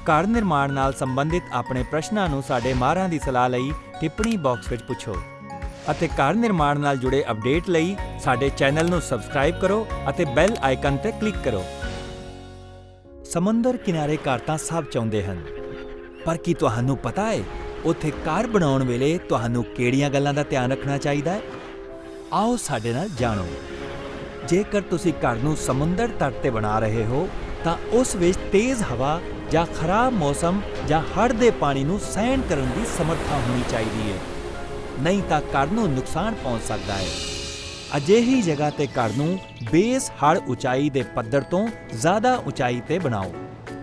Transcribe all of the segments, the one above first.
ਘਰ ਨਿਰਮਾਣ ਨਾਲ ਸੰਬੰਧਿਤ ਆਪਣੇ ਪ੍ਰਸ਼ਨਾਂ ਨੂੰ ਸਾਡੇ ਮਾਹਰਾਂ ਦੀ ਸਲਾਹ ਲਈ ਟਿੱਪਣੀ ਬਾਕਸ ਵਿੱਚ ਪੁੱਛੋ ਅਤੇ ਘਰ ਨਿਰਮਾਣ ਨਾਲ ਜੁੜੇ ਅਪਡੇਟ ਲਈ ਸਾਡੇ ਚੈਨਲ ਨੂੰ ਸਬਸਕ੍ਰਾਈਬ ਕਰੋ ਅਤੇ ਬੈਲ ਆਈਕਨ ਤੇ ਕਲਿੱਕ ਕਰੋ। ਸਮੁੰਦਰ ਕਿਨਾਰੇ ਘਰ ਤਾਂ ਸਭ ਚਾਹੁੰਦੇ ਹਨ, ਪਰ ਕੀ ਤੁਹਾਨੂੰ ਪਤਾ ਹੈ ਉੱਥੇ ਘਰ ਬਣਾਉਣ ਵੇਲੇ ਤੁਹਾਨੂੰ ਕਿਹੜੀਆਂ ਗੱਲਾਂ ਦਾ ਧਿਆਨ ਰੱਖਣਾ ਚਾਹੀਦਾ ਹੈ ਆਓ ਸਾਡੇ ਨਾਲ ਜਾਣੋ। ਜੇਕਰ ਤੁਸੀਂ ਘਰ ਨੂੰ ਸਮੁੰਦਰ ਤੱਟ ਤੇ ਬਣਾ ਰਹੇ ਹੋ, ਤਾਂ ਉਸ ਵਿੱਚ ਤੇਜ਼ ਹਵਾ ਜਾਂ ਖਰਾਬ ਮੌਸਮ ਜਾਂ ਹੜ੍ਹ ਦੇ ਪਾਣੀ ਨੂੰ ਸਹਿਣ ਕਰਨ ਦੀ ਸਮਰੱਥਾ ਹੋਣੀ ਚਾਹੀਦੀ ਹੈ। ਨਹੀਂ ਤਾਂ ਘਰ ਨੂੰ ਨੁਕਸਾਨ ਪਹੁੰਚ ਸਕਦਾ ਹੈ। ਅਜਿਹੀ ਜਗ੍ਹਾ ਤੇ ਘਰ ਨੂੰ ਬੇਸ ਹੜ੍ਹ ਉਚਾਈ ਦੇ ਪੱਧਰ ਤੋਂ ਜ਼ਿਆਦਾ ਉਚਾਈ ਤੇ ਬਣਾਓ।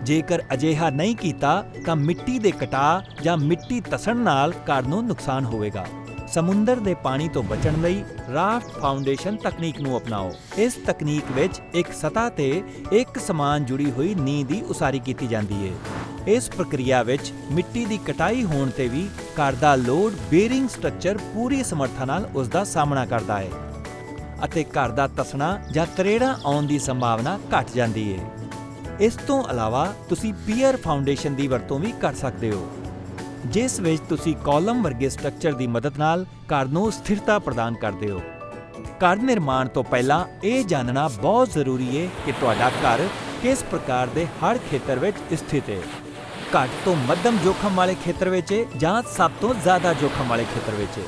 ਜੇਕਰ ਅਜਿਹਾ ਨਹੀਂ ਕੀਤਾ ਤਾਂ ਮਿੱਟੀ ਦੇ ਕਟਾਅ ਜਾਂ ਮਿੱਟੀ ਤਸਣ ਨਾਲ ਘਰ ਨੂੰ ਨੁਕਸਾਨ ਹੋਵੇਗਾ। ਸਮੁੰਦਰ ਦੇ ਪਾਣੀ ਤੋਂ ਬਚਣ ਲਈ ਰਾਫਟ ਫਾਊਂਡੇਸ਼ਨ ਤਕਨੀਕ ਨੂੰ ਅਪਣਾਓ। ਇਸ ਤਕਨੀਕ ਵਿੱਚ ਇੱਕ ਸਤ੍ਹਾ ਤੇ ਇੱਕ ਸਮਾਨ ਜੁੜੀ ਹੋਈ ਨੀਂਹ ਦੀ ਉਸਾਰੀ ਕੀਤੀ ਜਾਂਦੀ ਹੈ ਇਸ ਪ੍ਰਕਿਰਿਆ ਵਿੱਚ ਮਿੱਟੀ ਦੀ ਕਟਾਈ ਹੋਣ ਤੇ ਵੀ ਘਰ ਦਾ ਲੋਡ ਬੇਰਿੰਗ ਸਟਰਕਚਰ ਪੂਰੀ ਸਮਰੱਥਾ ਨਾਲ ਉਸ ਦਾ ਸਾਹਮਣਾ ਕਰਦਾ ਹੈ ਅਤੇ ਘਰ ਦਾ ਤਸਣਾ ਜਾਂ ਤਰੇੜਾਂ ਆਉਣ ਦੀ ਸੰਭਾਵਨਾ ਘਟ ਜਾਂਦੀ ਹੈ ਇਸ ਤੋਂ ਇਲਾਵਾ ਤੁਸੀਂ ਪੀਅਰ ਫਾਊਂਡੇਸ਼ਨ ਦੀ ਵਰਤੋਂ ਵੀ ਕਰ ਸਕਦੇ ਹੋ। ਜਿਸ ਵਿੱਚ ਤੁਸੀਂ ਕਾਲਮ ਵਰਗੇ ਸਟਰਕਚਰ ਦੀ ਮਦਦ ਨਾਲ ਘਰ ਨੂੰ ਸਥਿਰਤਾ ਪ੍ਰਦਾਨ ਕਰਦੇ ਹੋ। ਘਰ ਨਿਰਮਾਣ ਤੋਂ ਪਹਿਲਾਂ ਇਹ ਜਾਣਨਾ ਬਹੁਤ ਜ਼ਰੂਰੀ ਹੈ ਕਿ ਤੁਹਾਡਾ ਘਰ ਕਿਸ ਪ੍ਰਕਾਰ ਦੇ ਹਰ ਖੇਤਰ ਵਿੱਚ ਸਥਿਤ ਹੈ ਘੱਟ ਤੋਂ ਮੱਧਮ ਜੋਖਮ ਵਾਲੇ ਖੇਤਰ ਵਿੱਚ ਹੈ ਜਾਂ ਸਭ ਤੋਂ ਜ਼ਿਆਦਾ ਜੋਖਮ ਵਾਲੇ ਖੇਤਰ ਵਿੱਚ ਹੈ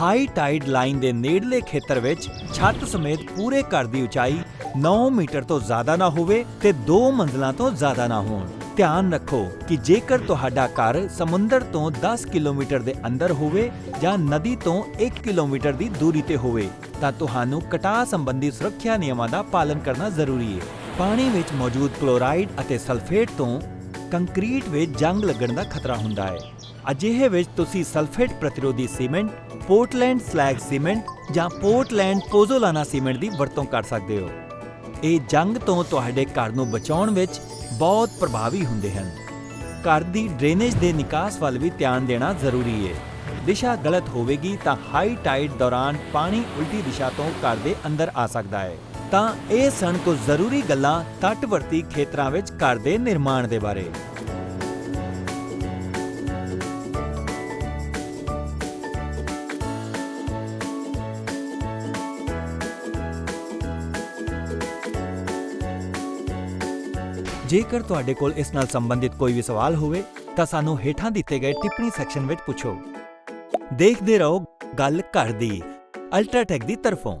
ਹਾਈ ਟਾਈਡ ਲਾਈਨ ਦੇ ਨੇੜਲੇ ਖੇਤਰ ਵਿੱਚ ਛੱਤ ਸਮੇਤ ਪੂਰੇ ਘਰ ਦੀ ਉਚਾਈ 9 ਮੀਟਰ ਤੋਂ ਜ਼ਿਆਦਾ ਨਾ ਹੋਵੇ ਤੇ 2 ਮੰਜ਼ਲਾਂ ਤੋਂ ਜ਼ਿਆਦਾ ਨਾ ਹੋਣ। ਧਿਆਨ ਰੱਖੋ ਕਿ ਜੇਕਰ ਤੁਹਾਡਾ ਘਰ ਸਮੁੰਦਰ ਤੋਂ 10 ਕਿਲੋਮੀਟਰ ਦੇ ਅੰਦਰ ਹੋਵੇ ਜਾਂ ਨਦੀ ਤੋਂ 1 ਕਿਲੋਮੀਟਰ ਦੀ ਦੂਰੀ ਤੇ ਹੋਵੇ, ਤਾਂ ਤੁਹਾਨੂੰ ਕਟਾਅ ਸੰਬੰਧੀ ਸੁਰੱਖਿਆ ਨਿਯਮਾਂ ਦਾ ਪਾਲਣ ਕਰਨਾ ਜ਼ਰੂਰੀ ਹੈ। ਪਾਣੀ ਵਿੱਚ ਮੌਜੂਦ ਕਲੋਰਾਈਡ ਅਤੇ ਸਲਫੇਟ ਤੋਂ ਕੰਕਰੀਟ ਵਿੱਚ ਜੰਗ ਲੱਗਣ ਦਾ ਖਤਰਾ ਹੁੰਦਾ ਹੈ। ਅਜਿਹੇ ਵਿੱਚ ਤੁਸੀਂ ਸਲਫੇਟ ਪ੍ਰਤੀਰੋਧੀ ਸੀਮੈਂਟ, ਪੋਰਟਲੈਂਡ ਸਲੈਗ ਸੀਮੈਂਟ ਜਾਂ ਪੋਰਟਲੈਂਡ ਪੋਜ਼ੋਲਾਨਾ ਸੀਮੈਂਟ ਦੀ ਵਰਤੋਂ ਕਰ ਸਕਦੇ ਹੋ। ਇਹ ਜੰਗ ਤੋਂ ਤੁਹਾਡੇ ਘਰ ਨੂੰ ਬਚਾਉਣ ਵਿੱਚ ਬਹੁਤ ਪ੍ਰਭਾਵੀ ਹੁੰਦੇ ਹਨ। ਘਰ ਦੀ ਡਰੇਨੇਜ ਦੇ ਨਿਕਾਸ ਵੱਲ ਵੀ ਧਿਆਨ ਦੇਣਾ ਜ਼ਰੂਰੀ ਹੈ ਦਿਸ਼ਾ ਗਲਤ ਹੋਵੇਗੀ ਤਾਂ ਹਾਈ ਟਾਈਡ ਦੌਰਾਨ ਪਾਣੀ ਉਲਟੀ ਦਿਸ਼ਾ ਤੋਂ ਘਰ ਦੇ ਅੰਦਰ ਆ ਸਕਦਾ ਹੈ ਤਾਂ ਇਹ ਸਨ ਕੁਝ ਜ਼ਰੂਰੀ ਗੱਲਾਂ ਤੱਟਵਰਤੀ ਖੇਤਰਾਂ ਵਿੱਚ ਘਰ ਦੇ ਨਿਰਮਾਣ ਦੇ ਬਾਰੇ। ਜੇਕਰ ਤੁਹਾਡੇ ਕੋਲ ਇਸ ਨਾਲ ਸੰਬੰਧਿਤ ਕੋਈ ਵੀ ਸਵਾਲ ਹੋਵੇ, ਤਾਂ ਸਾਨੂੰ ਹੇਠਾਂ ਦਿੱਤੇ ਗਏ ਟਿੱਪਣੀ ਸੈਕਸ਼ਨ ਵਿੱਚ ਪੁੱਛੋ। ਦੇਖਦੇ ਰਹੋ ਗੱਲ ਘਰ ਦੀ, ਅਲਟਰਾਟੈਕ ਦੀ ਤਰਫੋਂ।